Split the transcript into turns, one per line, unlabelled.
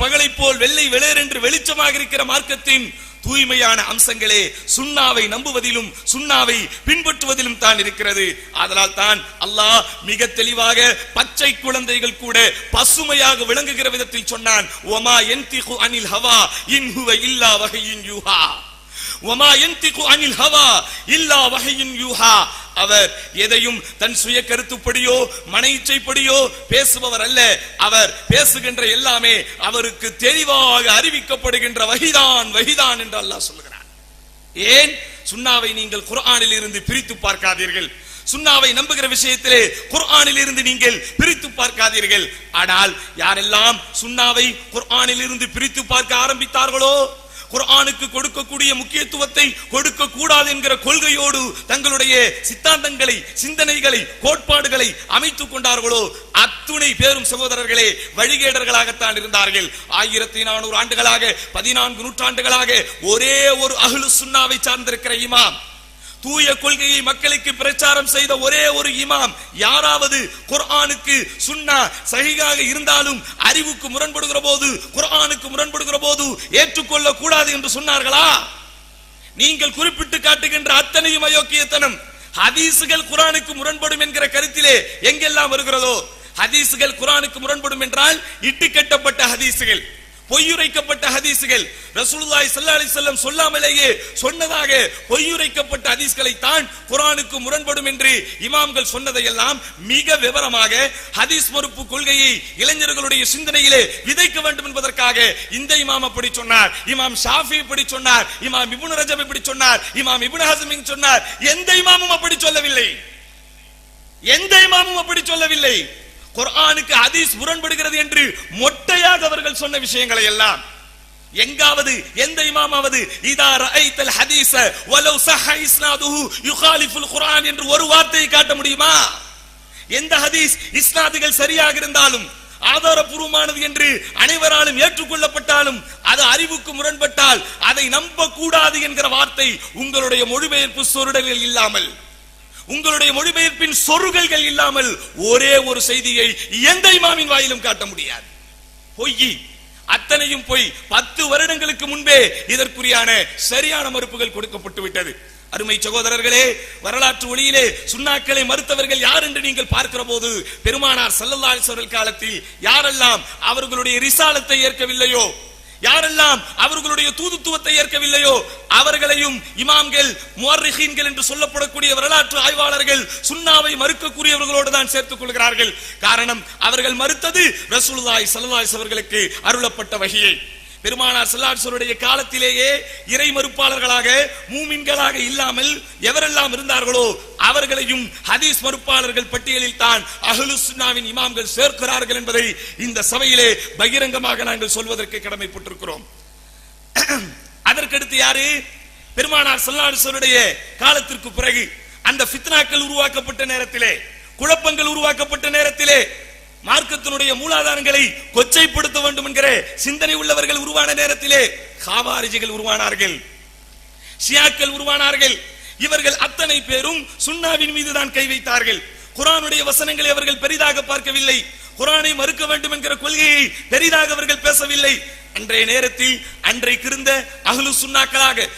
பகலை போல் வெள்ளை வெளிர் என்று வெளிச்சமாக இருக்கிற மார்க்கத்தின் தூய்மையான அம்சங்களே சுண்ணாவை நம்புவதிலும் சுண்ணாவை பின்பற்றுவதிலும் தான் இருக்கிறது. அதனால் தான் அல்லாஹ் மிக தெளிவாக பச்சை குழந்தைகள் கூட பசுமையாக விளங்குகிற விதத்தில் சொன்னான் ஒமா என்திகு அனில் ஹவா இன்ஹுவ இல்லா வகையின் யூஹா. ஒமா என்திகு அனில் ஹவா இல்லா வகையின் யூஹா. அவர் எதையும் தன் சுய கருத்துப்படியோ மன இச்சைப்படியோ பேசுபவர் அல்ல. அவர் பேசுகின்ற எல்லாமே அவருக்கு தெளிவாக அறிவிக்கப்படுகின்ற வகிதான் வகிதான் என்று அல்லாஹ் சொல்லுகிறார் ஏன்? சுண்ணாவை நீங்கள் குர்ஆனில் இருந்து பிரித்து பார்க்காதீர்கள். சுண்ணாவை நம்புகிற விஷயத்திலே குர்ஆனில் இருந்து நீங்கள் பிரித்து பார்க்காதீர்கள். ஆனால் யாரெல்லாம் சுண்ணாவை குர்ஆனில் இருந்து பிரித்து பார்க்க ஆரம்பித்தார்களோ குரானுக்கு கொடுக்கக்கூடிய முக்கியத்துவத்தை கொடுக்க கூடாது என்கிற கொள்கையோடு தங்களுடைய சித்தாந்தங்களை சிந்தனைகளை கோட்பாடுகளை அமைத்துக் கொண்டார்களோ அத்துணை பேரும் சகோதரர்களே வழிகேடர்களாகத்தான் இருந்தார்கள். ஆயிரத்தி நானூறு ஆண்டுகளாக பதினான்கு நூற்றாண்டுகளாக ஒரே ஒரு அகலு சுண்ணாவை சார்ந்திருக்கிற இமாம் தூய கொள்கையை மக்களுக்கு பிரச்சாரம் செய்த ஒரே ஒரு இமாம் யாராவது குர்ஆனுக்கு சுன்னா சகிகாக இருந்தாலும் அறிவுக்கு முரண்படுகிற போது குர்ஆனுக்கு முரண்படுகிற போது ஏற்றுக்கொள்ள கூடாது என்று சொன்னார்களா? நீங்கள் குறிப்பிட்டு காட்டுகின்ற அத்தனையும் அயோக்கியத்தனம் ஹதீசுகள் குரானுக்கு முரண்படும் என்கிற கருத்திலே எங்கெல்லாம் வருகிறதோ ஹதீசுகள் குரானுக்கு முரண்படும் என்றால் இட்டு கட்டப்பட்ட ஹதீசுகள் பொய்யுரைக்கப்பட்ட ஹதீசுகள். ரசூலுல்லாஹி ஸல்லல்லாஹு அலைஹி வஸல்லம் சொல்லாமலேயே சொன்னதாக பொய்யுரைக்கப்பட்ட ஹதீஸ்களை தான் குர்ஆனுக்கு முரண்படும் என்று இமாம்கள் சொன்னதையெல்லாம் மிக விவரமாக ஹதீஸ் மறுப்பு கொள்கையை இளைஞர்களுடைய சிந்தனையிலே விதைக்க வேண்டும் என்பதற்காக இந்த இமாம் அப்படி சொன்னார். இமாம் ஷாஃபி இப்படி சொன்னார். இமாம் இப்னு ரஜப் இப்படி சொன்னார். இமாம் இப்னு ஹஸம் சொன்னார். எந்த இமாமும் அப்படி சொல்லவில்லை. எந்த இமாமும் அப்படி சொல்லவில்லை. குரானுக்கு ஹதீஸ் முரண்படுகிறது என்று மொட்டையாக அவர்கள் சொன்ன விஷயங்களை எல்லாம். எங்காவது எந்த இமாமாவது இதா ரஐத்தல் ஹதீஸ வலௌ சஹ இஸ்னாதுஹு யுகாலிஃபுல் குர்ஆன் என்று ஒரு வார்த்தையை காட்ட முடியுமா? எந்த ஹதீஸ் இஸ்னாதுகள் சரியாக இருந்தாலும் ஆதாரபூர்வமானது என்று அனைவராலும் ஏற்றுக்கொள்ளப்பட்டாலும் அது அறிவுக்கு முரண்பட்டால் அதை நம்ப கூடாது என்கிற வார்த்தை உங்களுடைய மொழிபெயர்ப்பு சொருடலில் இல்லாமல். உங்களுடைய மொழிபெயர்ப்பின் சொருகல்கள் இல்லாமல் ஒரே ஒரு செய்தியை எந்த இமாமின் வாயிலும் காட்ட முடியாது. பொய். அத்தனையும் பொய். பத்து வருடங்களுக்கு முன்பே இதற்குரியான சரியான மறுப்புகள் கொடுக்கப்பட்டு விட்டது. அருமை சகோதரர்களே வரலாற்று ஒளியிலே சுண்ணாக்களை மறுத்தவர்கள் யார் என்று நீங்கள் பார்க்கிற போது பெருமானார் ஸல்லல்லாஹு காலத்தில் யாரெல்லாம் அவர்களுடைய ரிசாலத்தை ஏற்கவில்லையோ யாரெல்லாம் அவர்களுடைய தூதுத்துவத்தை ஏற்கவில்லையோ அவர்களையும் இமாம்கள் முவர்ரிஹீன்கள் என்று சொல்லப்படக்கூடிய வரலாற்று ஆய்வாளர்கள் சுண்ணாவை மறுக்கக்கூடியவர்களோடு தான் சேர்த்துக் கொள்கிறார்கள். காரணம் அவர்கள் மறுத்தது ரசூலுல்லாஹி ஸல்லல்லாஹு அவர்களுக்கு அருளப்பட்ட வகையை. பெருமானார் செல்லாசருடைய காலத்திலேயே இறை மறுப்பாளர்களாக மூமின்களாக இல்லாமல் எவரெல்லாம் இருந்தார்களோ அவர்களையும் ஹதீஸ் மறுப்பாளர்கள் பட்டியலில் தான் அஹ்லு சுன்னாவின் இமாம்கள் சேர்க்கிறார்கள் என்பதை இந்த சபையிலே பகிரங்கமாக நாங்கள் சொல்வதற்கு கடமைப்பட்டிருக்கிறோம். அதற்கடுத்து யாரு? பெருமானார் செல்லாசருடைய காலத்திற்கு பிறகு அந்த பித்னாக்கள் உருவாக்கப்பட்ட நேரத்திலே குழப்பங்கள் உருவாக்கப்பட்ட நேரத்திலே மார்க்கத்தினுடைய மூலாதாரங்களை கொச்சைப்படுத்த வேண்டும் என்கிற சிந்தனை உள்ளவர்கள் உருவான நேரத்திலே காவாரிஜிகள் உருவானார்கள். ஷியாக்கள் உருவானார்கள். இவர்கள் அத்தனை பேரும் சுண்ணாவின் மீது தான் கை வைத்தார்கள். குரானுடைய வசனங்களை அவர்கள் பெரிதாக பார்க்கவில்லை. குரானை மறுக்க வேண்டும் என்கிற கொள்கையை பெரிதாக அவர்கள் பேசவில்லை. அன்றைய நேரத்தில் அன்றைக்கு இருந்த அகலு சுண்ணாக்களாக